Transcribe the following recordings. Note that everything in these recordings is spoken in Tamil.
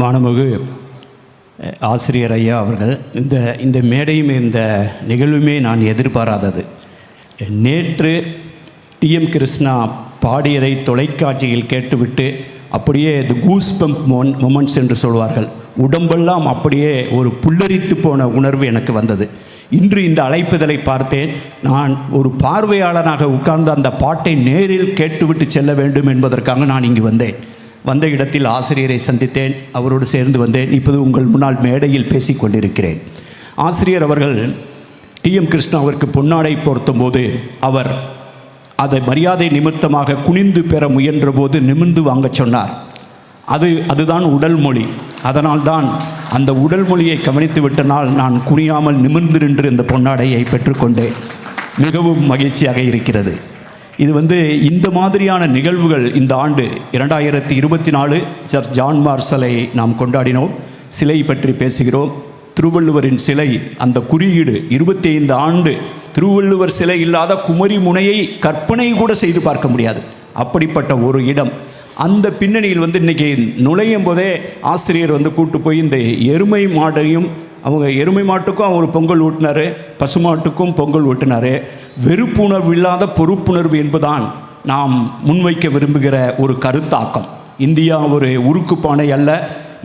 மாணமிகு ஆசிரியர் ஐயா அவர்கள் இந்த இந்த மேடையும் இந்த நிகழ்வுமே நான் எதிர்பாராதது. நேற்று டிஎம் கிருஷ்ணா பாடியதை தொலைக்காட்சியில் கேட்டுவிட்டு அப்படியே இது கூஸ் பம்ப் மொன் மொமெண்ட்ஸ் என்று சொல்வார்கள். உடம்பெல்லாம் அப்படியே ஒரு புல்லரித்து போன உணர்வு எனக்கு வந்தது. இன்று இந்த அழைப்புதலை பார்த்தேன். நான் ஒரு பார்வையாளனாக உட்கார்ந்து அந்த பாட்டை நேரில் கேட்டுவிட்டு செல்ல வேண்டும் என்பதற்காக நான் இங்கு வந்தேன். வந்த இடத்தில் ஆசிரியரை சந்தித்தேன். அவரோடு சேர்ந்து வந்தேன். இப்போது உங்கள் முன்னால் மேடையில் பேசிக் கொண்டிருக்கிறேன். ஆசிரியர் அவர்கள் டிஎம் கிருஷ்ணாவிற்கு பொன்னாடை பொருத்தும்போது அவர் அதை மரியாதை நிமித்தமாக குனிந்து பெற முயன்றபோது நிமிர்ந்து வாங்கச் சொன்னார். அது அதுதான் உடல் மொழி. அதனால்தான் அந்த உடல் மொழியை கவனித்து விட்டனால் நான் குனியாமல் நிமிர்ந்து நின்று இந்த பொன்னாடையை பெற்றுக்கொண்டேன். மிகவும் மகிழ்ச்சியாக இருக்கிறது. இது வந்து இந்த மாதிரியான நிகழ்வுகள் இந்த ஆண்டு இரண்டாயிரத்தி இருபத்தி நாலு சர் ஜான் மார்சலை நாம் கொண்டாடினோம். சிலை பற்றி பேசுகிறோம். திருவள்ளுவரின் சிலை அந்த குறியீடு இருபத்தி ஐந்து ஆண்டு திருவள்ளுவர் சிலை இல்லாத குமரி முனையை கற்பனை கூட செய்து பார்க்க முடியாது. அப்படிப்பட்ட ஒரு இடம். அந்த பின்னணியில் வந்து இன்றைக்கி நுழையும் போதே ஆசிரியர் வந்து கூட்டு போய் இந்த எருமை மாடையும் அவங்க எருமை மாட்டுக்கும் அவர் பொங்கல் ஊட்டினார் பசுமாட்டுக்கும் பொங்கல் ஊட்டினார். வெறுப்புணர்வு இல்லாத பொறுப்புணர்வு என்பதுதான் நாம் முன்வைக்க விரும்புகிற ஒரு கருத்தாக்கம். இந்தியா ஒரு உருக்குப்பானை அல்ல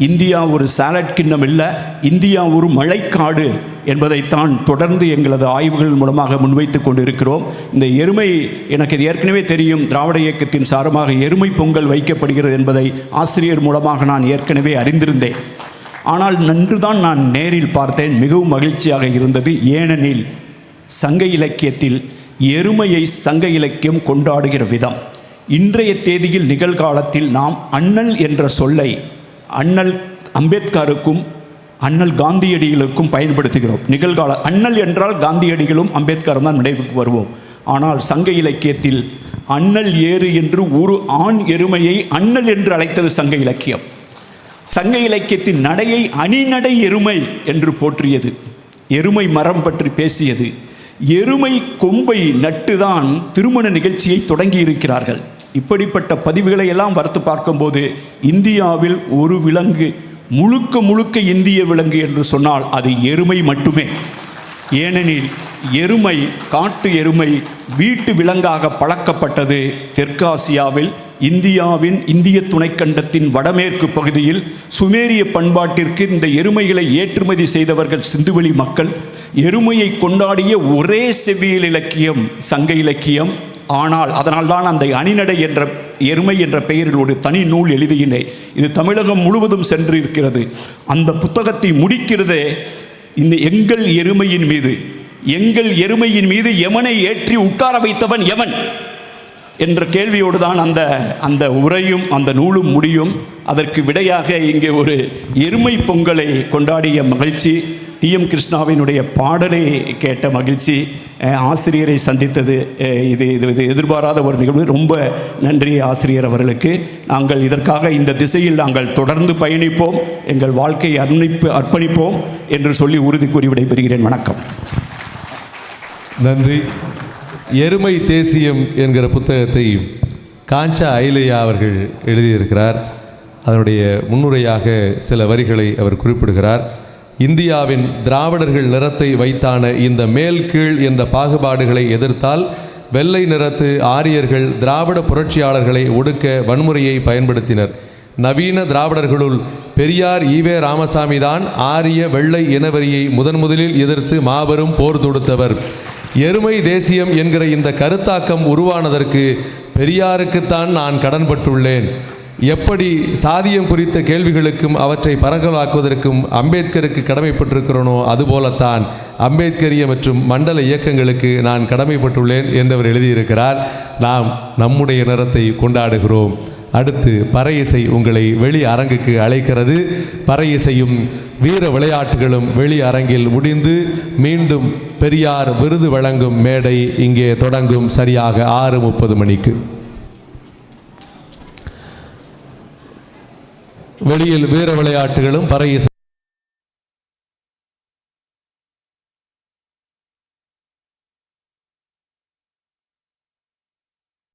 இந்தியா ஒரு சாலட் கிண்ணம் இல்லை இந்தியா ஒரு மழைக்காடு என்பதைத்தான் தொடர்ந்து எங்களது ஆய்வுகள் மூலமாக முன்வைத்து கொண்டிருக்கிறோம். இந்த எருமை எனக்கு இது ஏற்கனவே தெரியும் திராவிட இயக்கத்தின் சாரமாக எருமை பொங்கல் வைக்கப்படுகிறது என்பதை ஆசிரியர் மூலமாக நான் ஏற்கனவே அறிந்திருந்தேன். ஆனால் நன்றுதான் நான் நேரில் பார்த்தேன். மிகவும் மகிழ்ச்சியாக இருந்தது. ஏனெனில் சங்க இலக்கியத்தில் எருமையை சங்க இலக்கியம் கொண்டாடுகிற விதம். இன்றைய தேதியில் நிகழ்காலத்தில் நாம் அண்ணல் என்ற சொல்லை அண்ணல் அம்பேத்கருக்கும் அண்ணல் காந்தியடிகளுக்கும் பயன்படுத்துகிறோம். நிகழ்கால அண்ணல் என்றால் காந்தியடிகளும் அம்பேத்கரும் தான் நினைவுக்கு வருவோம். ஆனால் சங்க இலக்கியத்தில் அண்ணல் ஏறு என்று ஒரு ஆண் எருமையை அண்ணல் என்று அழைத்தது சங்க இலக்கியம். சங்க இலக்கியத்தின் நடையை அணிநடை எருமை என்று போற்றியது. எருமை மரம் பற்றி பேசியது. எருமை கொம்பை நட்டுதான் திருமண நிகழ்ச்சியை தொடங்கி இருக்கிறார்கள் இப்படிப்பட்ட பதிவுகளை எல்லாம் வறுத்து பார்க்கும்போது இந்தியாவில் ஒரு விலங்கு முழுக்க முழுக்க இந்திய விலங்கு என்று சொன்னால் அது எருமை மட்டுமே. ஏனெனில் எருமை காட்டு எருமை வீட்டு விலங்காக பழக்கப்பட்டது தெற்காசியாவில் இந்தியாவின் இந்திய துணைக்கண்டத்தின் வடமேற்கு பகுதியில் சுமேரிய பண்பாட்டிற்கு இந்த எருமைகளை ஏற்றுமதி செய்தவர்கள் சிந்துவெளி மக்கள் எருமையை கொண்டாடிய ஒரே செவ்வியல் இலக்கியம் சங்க இலக்கியம். ஆனால் அதனால்தான் அந்த அணிநடை என்ற எருமை என்ற பெயரில் ஒரு தனி நூல் எழுதினேன் இது தமிழகம் முழுவதும் சென்றிருக்கிறது. அந்த புத்தகத்தை முடிக்கிறதே இந்த எங்கள் எருமையின் மீது. எங்கள் எருமையின் மீது எமனை ஏற்றி உட்கார வைத்தவன் எவன் என்ற கேள்வியோடு தான் அந்த அந்த உரையும் அந்த நூலும் முடியும். அதற்கு விடையாக இங்கே ஒரு எருமை பொங்கலை கொண்டாடிய மகிழ்ச்சி டிஎம் கிருஷ்ணாவினுடைய பாடலை கேட்ட மகிழ்ச்சி ஆசிரியரை சந்தித்தது இது இது இது எதிர்பாராத ஒரு நிகழ்வு. ரொம்ப நன்றி ஆசிரியர் அவர்களுக்கு. நாங்கள் இதற்காக இந்த திசையில் நாங்கள் தொடர்ந்து பயணிப்போம். எங்கள் வாழ்க்கையை அர்ப்பணிப்பு அர்ப்பணிப்போம் என்று சொல்லி உறுதி கூறி விடைபெறுகிறேன். வணக்கம். நன்றி. எருமை தேசியம் என்கிற புத்தகத்தை காஞ்சா ஐலையா அவர்கள் எழுதியிருக்கிறார். அதனுடைய முன்னுரையாக சில வரிகளை அவர் குறிப்பிடுகிறார். இந்தியாவின் திராவிடர்கள் நிறத்தை வைத்தான இந்த மேல் கீழ் என்ற பாகுபாடுகளை எதிர்த்தால் வெள்ளை நிறத்து ஆரியர்கள் திராவிட புரட்சியாளர்களை ஒடுக்க வன்முறையை பயன்படுத்தினர். நவீன திராவிடர்களுள் பெரியார் ஈவே ராமசாமி தான் ஆரிய வெள்ளை இனவரியை முதன் முதலில் எதிர்த்து மாபெரும் போர் தொடுத்தவர். எருமை தேசியம் என்கிற இந்த கருத்தாக்கம் உருவானதற்கு பெரியாருக்குத்தான் நான் கடன்பட்டுள்ளேன். எப்படி சாதியம் குறித்த கேள்விகளுக்கும் அவற்றை பரங்கலாக்குவதற்கும் அம்பேத்கருக்கு கடமைப்பட்டிருக்கிறனோ அதுபோலத்தான் அம்பேத்கரிய மற்றும் மண்டல இயக்கங்களுக்கு நான் கடமைப்பட்டுள்ளேன் என்றவர் எழுதியிருக்கிறார். நாம் நம்முடைய நிறத்தை கொண்டாடுகிறோம். அடுத்து பறை இசை உங்களை வெளி அரங்குக்கு அழைக்கிறது. பறை இசையும் வீர விளையாட்டுகளும் வெளி அரங்கில் முடிந்து மீண்டும் பெரியார் விருது வழங்கும் மேடை இங்கே தொடங்கும் சரியாக ஆறு முப்பது மணிக்கு. வெளியில் வீர விளையாட்டுகளும் பறை